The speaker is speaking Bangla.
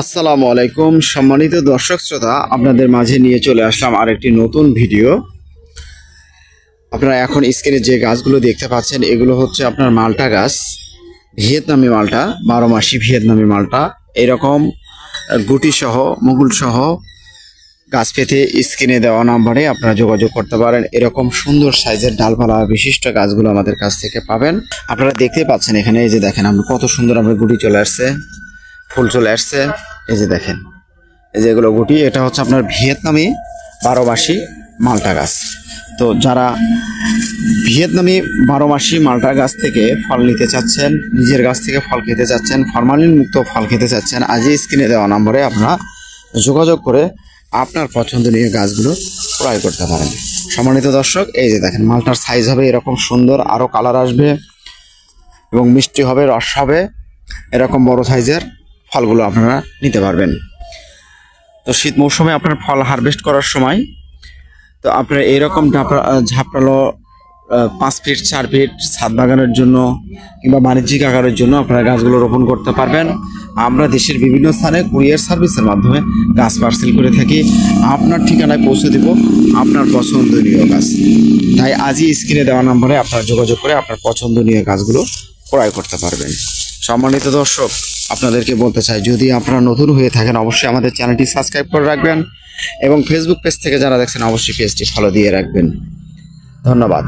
আসসালামু আলাইকুম। সম্মানিত দর্শক শ্রোতা, আপনাদের মাঝে নিয়ে চলে আসলাম আরেকটি নতুন ভিডিও। আপনারা এখন স্ক্রিনে যে গাছগুলো দেখতে পাচ্ছেন, এগুলো হচ্ছে আপনার মালটা গাছ। ভিয়েতনামি মালটা, বারো মাসি ভিয়েতনামি মালটা। এরকম গুটি সহ মুগুল সহ গাছ পেতে স্ক্রিনে দেওয়া নাম্বারে আপনারা যোগাযোগ করতে পারেন। এরকম সুন্দর সাইজের ডালপালা বিশিষ্ট গাছগুলো আমাদের কাছ থেকে পাবেন। আপনারা দেখতে পাচ্ছেন এখানে, এই যে দেখেন, আমরা কত সুন্দর আমরা গুটি চলে আসছে। ফুল চলে আসছে। এই যে দেখেন। এই যে এগুলো গুটি, এটা হচ্ছে আপনার ভিয়েতনামি বারো মাসি মালটা গাছ। তো যারা ভিয়েতনামি বারো মাসি মালটা গাছ থেকে ফল নিতে চাচ্ছেন, নিজের গাছ থেকে ফল খেতে চাচ্ছেন, ফরমালিন মুক্ত ফল খেতে চাচ্ছেন, আজই স্ক্রিনে দেওয়া নম্বরে আপনারা যোগাযোগ করে আপনার পছন্দনীয় গাছগুলো ক্রয় করতে পারেন। সম্মানিত দর্শক, এই যে দেখেন, মালটার সাইজ হবে এরকম সুন্দর আরও কালার আসবে এবং মিষ্টি হবে, রস হবে, এরকম বড় সাইজের ফলগুলো আপনারা নিতে পারবেন। তো শীত মৌসুমে আপনার ফল হারভেস্ট করার সময়, তো আপনার এইরকম ঝাপড়া- ঝাপড়ালো পাঁচ ফিট চার ফিট ছাদ বাগানের জন্য কিংবা বাণিজ্যিক আকারের জন্য আপনারা গাছগুলো রোপণ করতে পারবেন। আমরা দেশের বিভিন্ন স্থানে কুরিয়ার সার্ভিসের মাধ্যমে গাছ পার্সেল করে থাকি। আপনার ঠিকানায় পৌঁছে দিব আপনার পছন্দনীয় গাছ। তাই আজই স্ক্রিনে দেওয়া নম্বরে আপনারা যোগাযোগ করে আপনার পছন্দনীয় গাছগুলো ক্রয় করতে পারবেন। সম্মানিত দর্শক আপনাদেরকে বলতে চাই, যদি আপনারা নতুন হয়ে থাকেন, অবশ্যই আমাদের চ্যানেলটি সাবস্ক্রাইব করে রাখবেন এবং ফেসবুক পেজ থেকে যারা দেখছেন, অবশ্যই পেজটি ফলো দিয়ে রাখবেন। ধন্যবাদ।